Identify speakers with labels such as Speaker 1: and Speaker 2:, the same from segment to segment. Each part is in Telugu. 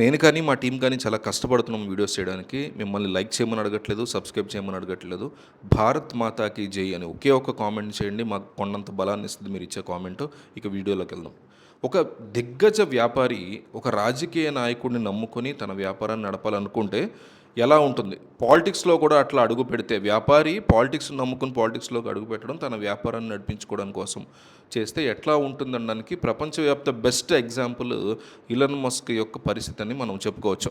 Speaker 1: నేను కానీ మా టీం కానీ చాలా కష్టపడుతున్నాం వీడియోస్ చేయడానికి. మిమ్మల్ని లైక్ చేయమని అడగట్లేదు సబ్స్క్రైబ్ చేయమని అడగట్లేదు. భారత్ మాతాకి జై అని ఒకే ఒక కామెంట్ చేయండి మాకు కొండంత బలాన్ని ఇస్తుంది మీరు ఇచ్చే కామెంట్. ఇక వీడియోలోకి వెళ్దాం. ఒక దిగ్గజ వ్యాపారి ఒక రాజకీయ నాయకుడిని నమ్ముకొని తన వ్యాపారాన్ని నడపాలనుకుంటే ఎలా ఉంటుంది? పాలిటిక్స్లో కూడా అట్లా అడుగు పెడితే వ్యాపారి పాలిటిక్స్ నమ్ముకుని పాలిటిక్స్లోకి అడుగు పెట్టడం తన వ్యాపారాన్ని నడిపించుకోవడం కోసం చేస్తే ఎట్లా ఉంటుందనడానికి ప్రపంచవ్యాప్త బెస్ట్ ఎగ్జాంపుల్ ఇలన్ మస్క్ యొక్క పరిస్థితి అని మనం చెప్పుకోవచ్చు.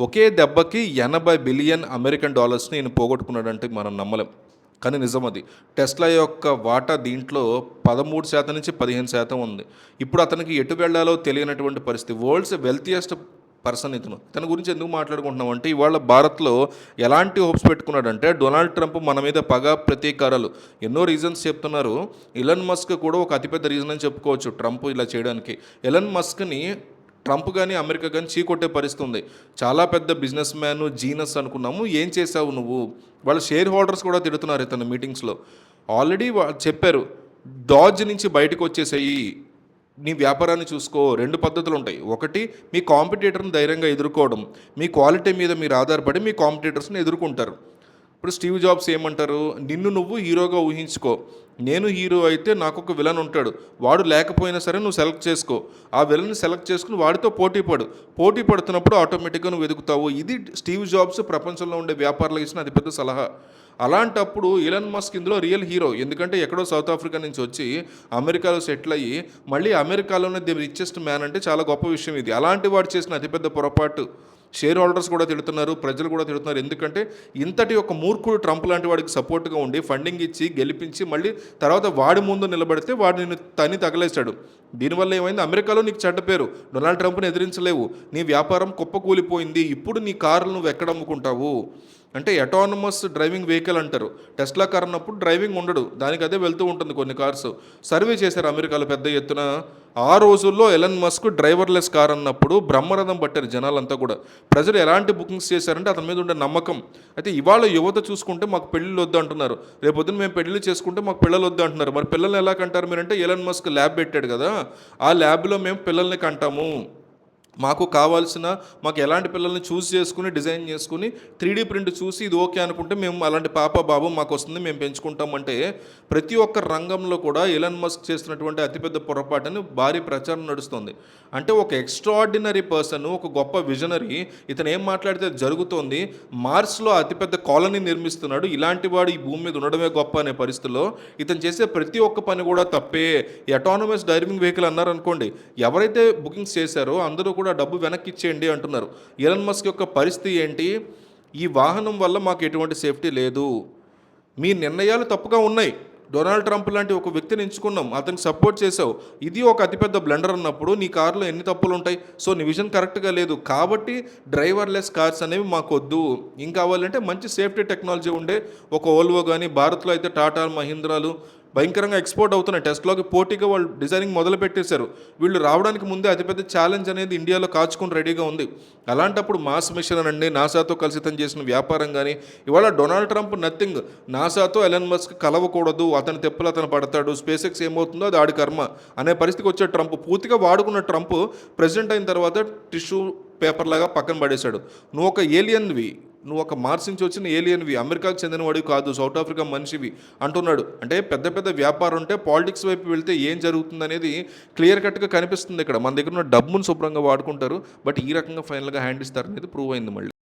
Speaker 1: ఒకే దెబ్బకి ఎనభై బిలియన్ అమెరికన్ డాలర్స్ని ఈయన పోగొట్టుకున్నాడంటే మనం నమ్మలేం. కానీ నిజం అది. టెస్లా యొక్క వాటా దీంట్లో పదమూడు శాతం నుంచి పదిహేను శాతం ఉంది. ఇప్పుడు అతనికి ఎటు వెళ్ళాలో తెలియనటువంటి పరిస్థితి. వరల్డ్స్ వెల్తియెస్ట్ పర్సన్ ఇతను. తన గురించి ఎందుకు మాట్లాడుకుంటున్నాం అంటే ఇవాళ భారత్లో ఎలాంటి హోప్స్ పెట్టుకున్నాడంటే డొనాల్డ్ ట్రంప్ మన మీద పగ ప్రతీకారాలు. ఎన్నో రీజన్స్ చెప్తున్నారు. ఎలన్ మస్క్ కూడా ఒక అతిపెద్ద రీజన్ అని చెప్పుకోవచ్చు ట్రంప్ ఇలా చేయడానికి. ఎలన్ మస్క్ని ట్రంప్ కానీ అమెరికా కానీ చీకొట్టే పరిస్థితి ఉంది చాలా పెద్ద బిజినెస్ మ్యాన్ జీనస్ అనుకున్నాము. ఏం చేసావు నువ్వు? వాళ్ళ షేర్ హోల్డర్స్ కూడా తిడుతున్నారు ఇతను మీటింగ్స్లో. ఆల్రెడీ చెప్పారు. డాజ్ నుంచి బయటకు వచ్చేసాయి. నీ వ్యాపారాన్ని చూసుకో. రెండు పద్ధతులు ఉంటాయి. ఒకటి మీ కాంపిటేటర్ని ధైర్యంగా ఎదుర్కోవడం. మీ క్వాలిటీ మీద మీరు ఆధారపడి మీ కాంపిటేటర్స్ని ఎదుర్కొంటారు. ఇప్పుడు స్టీవ్ జాబ్స్ ఏమంటారు? నిన్ను నువ్వు హీరోగా ఊహించుకో. నేను హీరో అయితే నాకు ఒక విలన్ ఉంటాడు. వాడు లేకపోయినా సరే నువ్వు సెలెక్ట్ చేసుకో. ఆ విలన్ సెలెక్ట్ చేసుకుని వాడితో పోటీ పడు. పోటీ పడుతున్నప్పుడు ఆటోమేటిక్గా నువ్వు వెతుకుతావు ఇది స్టీవ్ జాబ్స్ ప్రపంచంలో ఉండే వ్యాపారులకు ఇచ్చిన అతిపెద్ద సలహా. అలాంటప్పుడు ఇలన్ మస్క్ ఇందులో రియల్ హీరో ఎందుకంటే ఎక్కడో సౌత్ ఆఫ్రికా నుంచి వచ్చి అమెరికాలో సెటిల్ అయ్యి మళ్ళీ అమెరికాలోనే ది రిచెస్ట్ మ్యాన్ అంటే చాలా గొప్ప విషయం ఇది. అలాంటి వాడు చేసిన అతిపెద్ద పొరపాటు. షేర్ హోల్డర్స్ కూడా తిడుతున్నారు ప్రజలు కూడా తిడుతున్నారు. ఎందుకంటే ఇంతటి ఒక మూర్ఖుడు ట్రంప్ లాంటి వాడికి సపోర్ట్గా ఉండి ఫండింగ్ ఇచ్చి గెలిపించి మళ్ళీ తర్వాత వాడి ముందు నిలబడితే వాడు నిన్ను తని తగలేశాడు. దీనివల్ల ఏమైంది? అమెరికాలో నీకు చెడ్డ పేరు. డొనాల్డ్ ట్రంప్ని ఎదిరించలేవు. నీ వ్యాపారం కుప్పకూలిపోయింది. ఇప్పుడు నీ కారులు నువ్వు ఎక్కడ అమ్ముకుంటావు? అంటే అటానమస్ డ్రైవింగ్ వెహికల్ అంటారు. టెస్లా కార్ అన్నప్పుడు డ్రైవింగ్ ఉండడు. దానికి అదే వెళ్తూ ఉంటుంది కొన్ని కార్స్ సర్వే చేశారు అమెరికాలో పెద్ద ఎత్తున. ఆ రోజుల్లో ఎలన్ మస్క్ డ్రైవర్లెస్ కార్ అన్నప్పుడు బ్రహ్మరథం పట్టారు జనాలంతా కూడా. ప్రజలు ఎలాంటి బుకింగ్స్ చేశారంటే అతని మీద ఉండే నమ్మకం. అయితే ఇవాళ యువత చూసుకుంటే మాకు పెళ్ళిళ్ళు వద్దు అంటున్నారు. రేపొద్దున మేము పెళ్ళిళ్ళు చేసుకుంటే మాకు పిల్లలు వద్దు అంటున్నారు. మరి పిల్లల్ని ఎలా కంటారు మీరంటే ఎలన్ మస్క్ ల్యాబ్ పెట్టాడు కదా. ఆ ల్యాబ్లో మేము పిల్లల్ని కంటాము. మాకు కావాల్సిన మాకు ఎలాంటి పిల్లల్ని చూస్ చేసుకుని డిజైన్ చేసుకుని త్రీ ప్రింట్ చూసి ఇది ఓకే అనుకుంటే మేము అలాంటి పాప బాబు మాకు వస్తుంది మేము పెంచుకుంటామంటే ప్రతి ఒక్క రంగంలో కూడా ఎలన్ మస్క్ చేస్తున్నటువంటి అతిపెద్ద పొరపాటుని భారీ ప్రచారం నడుస్తుంది. అంటే ఒక ఎక్స్ట్రాడినరీ పర్సన్ ఒక గొప్ప విజనరీ ఇతను ఏం మాట్లాడితే జరుగుతోంది. మార్స్లో అతిపెద్ద కాలనీ నిర్మిస్తున్నాడు. ఇలాంటి వాడు ఈ భూమి మీద ఉండడమే గొప్ప అనే పరిస్థితిలో ఇతను చేసే ప్రతి ఒక్క పని కూడా తప్పే. అటానమస్ డ్రైవింగ్ వెహికల్ అన్నారనుకోండి ఎవరైతే బుకింగ్స్ చేశారో అందరూ కూడా డబ్బు వెనక్కి ఇచ్చేయండి అంటున్నారు. ఎలన్ మస్క్ యొక్క పరిస్థితి ఏంటి? ఈ వాహనం వల్ల మాకు ఎటువంటి సేఫ్టీ లేదు. మీ నిర్ణయాలు తప్పుగా ఉన్నాయి. డొనాల్డ్ ట్రంప్ లాంటి ఒక వ్యక్తిని ఎంచుకున్నాం. అతనికి సపోర్ట్ చేసావు ఇది ఒక అతిపెద్ద బ్లెండర్ అన్నప్పుడు నీ కారులో ఎన్ని తప్పులు ఉంటాయి సో నీ విజన్ కరెక్ట్గా లేదు. కాబట్టి డ్రైవర్లెస్ కార్స్ అనేవి మాకు వద్దు ఇంకా కావాలంటే మంచి సేఫ్టీ టెక్నాలజీ ఉండే ఒక ఓల్వో కానీ భారత్లో అయితే టాటా మహీంద్రాలు భయంకరంగా ఎక్స్పోర్ట్ అవుతున్నాయి. టెస్ట్లోకి పోటీగా వాళ్ళు డిజైనింగ్ మొదలు పెట్టేశారు వీళ్ళు రావడానికి ముందే అతిపెద్ద ఛాలెంజ్ అనేది ఇండియాలో కాచుకుని రెడీగా ఉంది. అలాంటప్పుడు మాస్ మిషన్ అండి నాసాతో కలిసి తను చేసిన వ్యాపారం కానీ ఇవాళ డొనాల్డ్ ట్రంప్ నథింగ్ నాసాతో ఎలన్ మస్క్ కలవకూడదు అతని తెప్పులు అతను పడతాడు స్పేస్ ఎక్స్ ఏమవుతుందో అది ఆడి కర్మ అనే పరిస్థితికి వచ్చే ట్రంప్. పూర్తిగా వాడుకున్న ట్రంప్ ప్రెసిడెంట్ అయిన తర్వాత టిష్యూ పేపర్ లాగా పక్కన పడేశాడు. నువ్వు ఒక ఏలియన్వి నువ్వు ఒక మార్స్ నుంచి వచ్చిన ఏలియన్వి అమెరికాకు చెందినవాడివి కాదు సౌత్ ఆఫ్రికా మనిషివి అంటున్నాడు. అంటే పెద్ద పెద్ద వ్యాపారం ఉంటే పాలిటిక్స్ వైపు వెళ్తే ఏం జరుగుతుంది అనేది క్లియర్ కట్గా కనిపిస్తుంది ఇక్కడ. మన దగ్గర ఉన్న డబ్బును శుభ్రంగా వాడుకుంటారు బట్ ఈ రకంగా ఫైనల్గా హ్యాండ్ ఇస్తారు అనేది ప్రూవ్ అయింది మళ్ళీ.